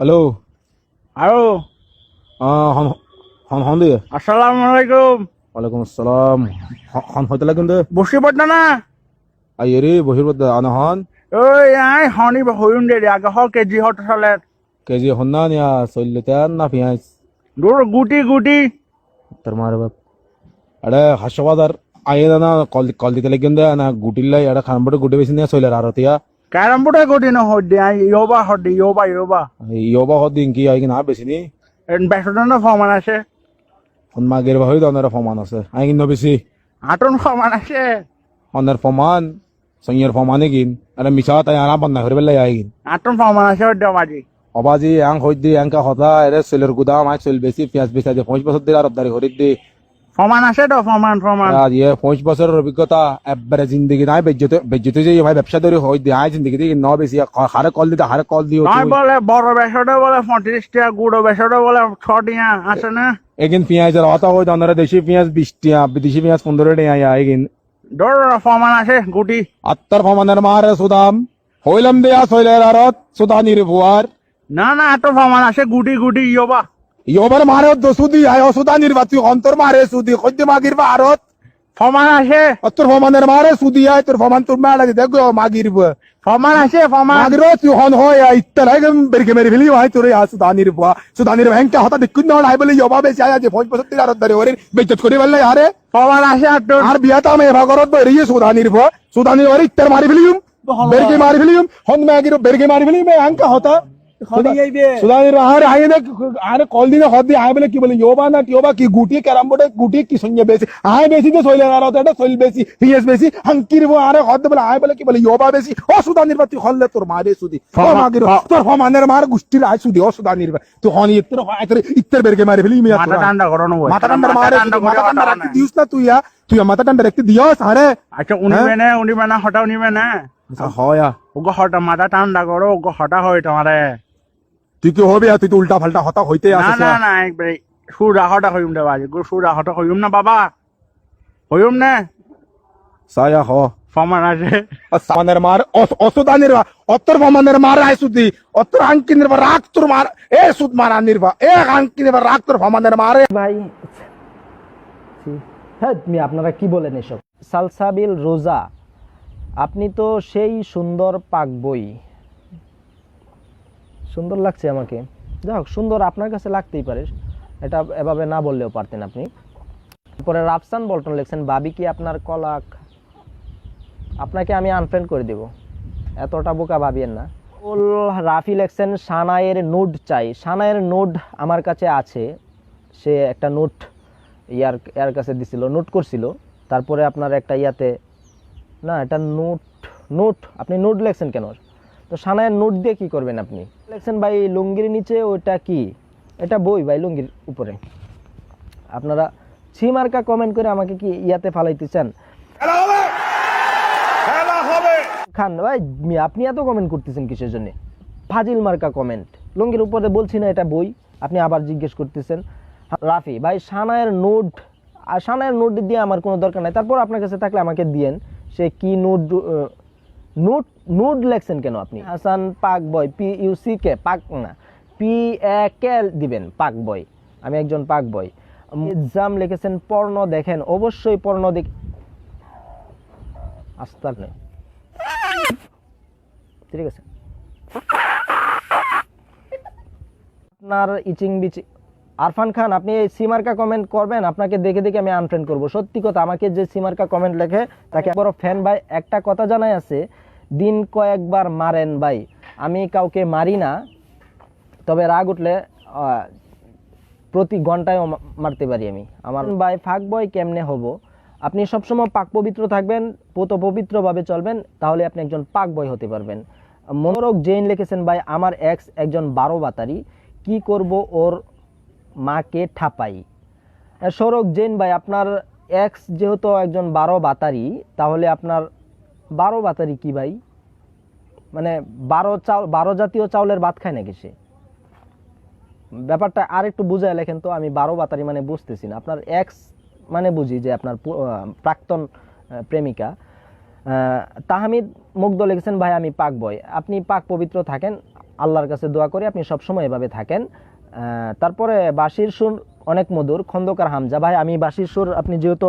Hello. আৰু হন দে। আসসালামু আলাইকুম। ওয়ালাইকুম আসসালাম। হন হইতে লাগুন দে। বসি পড়না না আইয়ে রে বহির বদ আনা হন। ওই আই হনি হইম দে আগে হ কেজি হট চলে কেজি হন না নিয়া সইলতেন না পিয়াজ। দূর গুটি গুটি। তোর মারে বাপ। আরে হাসবাদার আইয়ে না কল কল দিতে লাগুন দে না গুটিলাই আরে খানবড়ে গুটি বেশি নিয়া সইলার আর ন ইয়োবা হদ দে ইয়োবা ইয়োবা ইয়োবা হদ দিন কি আই না বেশি নি? বেসন ফমান আছে। মাগের বাহই দনের ফমান আছে। আই কিন বেশি আটন ফমান আছে। হনের ফমান সইয়ের ফমানে গিন আরে মিছা তাই আনা বন্ধ করে বেলাই আই গিন আটন ফমান আছে দে মাজি অবাজি আং হইত দি আংকা হতা এরে সেলের গুদাম আই সেল বেশি পেঁয়াজ বেচা দিয়ে পাঁচ বছর দিয়ে আর অবদারি হরিত দি তো ইয়ে বছরের অভিজ্ঞতা একবারে জিন্দগি নাই বেজ্জতে বেজ্জতে যে ভাই ব্যবসা ধরে হই দি আই জিন্দগি দিয়ে ন বেশি হারে কল দিতে হারে কল দিও নয় বলে বড় বেসনে বলে পঁয়ত্রিশ টাকা গুঁড়ো বেসনে বলে ছ টিয়া আছে না? এগিন পেঁয়াজের হতা হই দনরে দেশি পেঁয়াজ বিশ টিয়া বিদেশি পেঁয়াজ পনেরো টিয়া এগিন। দৌড় ফমান আছে গুটি। আত্মার ফমানের মারে সুদাম। হইলাম দেয়া সইলের আরত সুদানির ভুয়ার না না আটন ফমান আছে গুটি গুটি ইয়োবা। ইয়বার মারে দসুদি আয় সুদানির বাতি অন্তর মারে সুদি খদ্য মাগির বা আরত ফমান আছে তোর ফমানের মারে সুদি আয় তোর ফমান তোর মেলা দেখো মাগির বা ফমান আছে ফমান আগরো তুই হন হয় ইত্তার আগে বেরকে মেরে ফেলি ভাই তোরে আ সুদানির বুয়া। সুদানির ব্যাংকে হতা দেখুন না আই বলে ইবা বেশি আয় যে ফৌজ বছর আর ধরে ওরে বেজ্জত করে বললে আরে। ফমান আছে আটন আর বিয়াতা আমি ভাগরত বই রিয়ে সুদানির বুয়া। সুদানির ওরে ইত্তার মারি ফেলিম বেরকে মারি ফেলিম হন মে আগিরো বেরকে মারি ফেলিম আঙ্কা হতা। আর কল দিনে হদ দিয়ে আয় বলে কি বলে ইয়োবা না টিয়োবা কি গুটি ক্যারাম বোর্ডে গুটি কি সঙ্গে বেশি? আয় বেশি তো সইলে আর এটা সইল বেশি পিএস বেশি হাঙ্কির আরে হদ বলে আয় বলে কি বলে ইয়োবা বেশি? ও সুদানির তুই হল্লে তোর মারে সুদি ও মাগির তোর হমানের মার গুষ্টির আয় সুদি ও সুদানির তুই হন ইত্তর তোর ইত্তর বেরকে মারি ফেলি মাথা ঠান্ডা করো মাথা ঠান্ডা মারে মাথা ঠান্ডা রাখতে দিউস না তুই তুই মাথা ঠান্ডা রাখতে দিওস আরে। আচ্ছা উনিবে না উনিবে না হটা উনিবে না হয়া ওগো হটা মাথা ঠান্ডা করো ওগো হটা হয় তোমারে। তুই কি হবে তুই তো উল্টা ফাল্টা হতা হইতে না আসিস না না একবারে সুরা হটা হইম দে বাজি গো সুরা হটা হইম না বাবা। হইম না। সায়া হ। ফমান আছে। সামানের মার অসুদানির অত্তর ভমানের মার আয় সুদি অত্তর আঙ্কিনের বা রাগ তোর মার এ সুদ মারা নির্বা এ আঙ্কিনের বা রাগ তোর ভমানের মারে ভাই হ্যাঁ আপনারা কি বলেন এসব? সালসাবিল রোজা, আপনি তো সেই সুন্দর পাক বই। সুন্দর লাগছে আমাকে। যাই হোক, সুন্দর আপনার কাছে লাগতেই পারে। এটা এভাবে না বললেও পারতেন আপনি। পরে রাফসান বল্টন লিখছেন, বাবি কি আপনার কলাক? আপনাকে আমি আনফ্রেন্ড করে দেব। এতটা বোকা ভাবিয়েন না। ওল রাফি লেখছেন সানায়ের নোট চাই। সানায়ের নোট আমার কাছে আছে। সে একটা নোট ইয়ার ইয়ার কাছে দিছিল নোট করছিল। তারপরে আপনার একটা ইয়াতে না এটা নোট নোট আপনি নোট লেখছেন কেন? তো সানায়ের নোট দিয়ে কি করবেন আপনি? লেখছেন ভাই লুঙ্গির নিচে ওইটা কি? এটা বই ভাই লুঙ্গির উপরে। আপনারা ছি মার্কা কমেন্ট করে আমাকে কি ইয়াতে ফালাইতে চান? খান ভাই আপনি এত কমেন্ট করতেছেন কিসের জন্য? ফাজিল মার্কা কমেন্ট লুঙ্গির উপরে বলছি না এটা বই। আপনি আবার জিজ্ঞেস করতেছেন রাফি, ভাই সানায়ের নোট আর সানায়ের নোট দিয়ে আমার কোনো দরকার নাই। তারপর আপনার কাছে থাকলে আমাকে দিয়েন, সে কি নোট নোট নোট লেখছেন কেন আপনি? হাসান পাক বয় পি ইউ সি কে পাক না পি এ কে দিবেন, পাক বয় আমি একজন পাক বয় এক্সাম লিখেছেন, পর্ণ দেখেন, অবশ্যই পর্ণ দেখ আস্তার নেই। ঠিক আছে। আপনার ইচিং বিচি আরফান খান, আপনি এই সিমার্কা কমেন্ট করবেন, আপনাকে দেখে দেখে আমি আনফ্রেন্ড করব। সত্যি কথা, আমাকে যে সিমার্কা কমেন্ট লেখে, তাকে বড় ফ্যান ভাই। একটা কথা জানাই আছে, দিন কয়েকবার মারেন ভাই। আমি কাউকে মারি না, তবে রাগ উঠলে প্রতি ঘন্টায়ও মারতে পারি আমি। আমার ভাই, ফাঁক বয় কেমনে হব? আপনি সবসময় পাক পবিত্র থাকবেন, পোত পবিত্রভাবে চলবেন, তাহলে আপনি একজন পাক বয় হতে পারবেন। মনোরক জৈন লিখেছেন ভাই, আমার এক্স একজন বারো বাতারি। কি করব ওর মাকে ঠাপাই। সৌরভ জৈন ভাই, আপনার এক্স যেহেতু একজন বারো বাতারি, তাহলে আপনার বারো বাতারি কি ভাই? মানে বারো চাউল বারো জাতীয় চাউলের ভাত খায় নাকি সে? ব্যাপারটা আর একটু বুঝায় লেখেন তো, আমি বারো বাতারি মানে বুঝতেছি না। আপনার এক্স মানে বুঝি যে আপনার প্রাক্তন প্রেমিকা। তাহমিদ মুগ্ধ লিখেছেন, ভাই, আমি পাক বয় আপনি পাক পবিত্র থাকেন, আল্লাহর কাছে দোয়া করি, আপনি সবসময় এভাবে থাকেন। তারপরে বাঁশির সুর অনেক মধুর খন্দকার হামজা। ভাই আমি বাঁশির সুর আপনি যেহেতু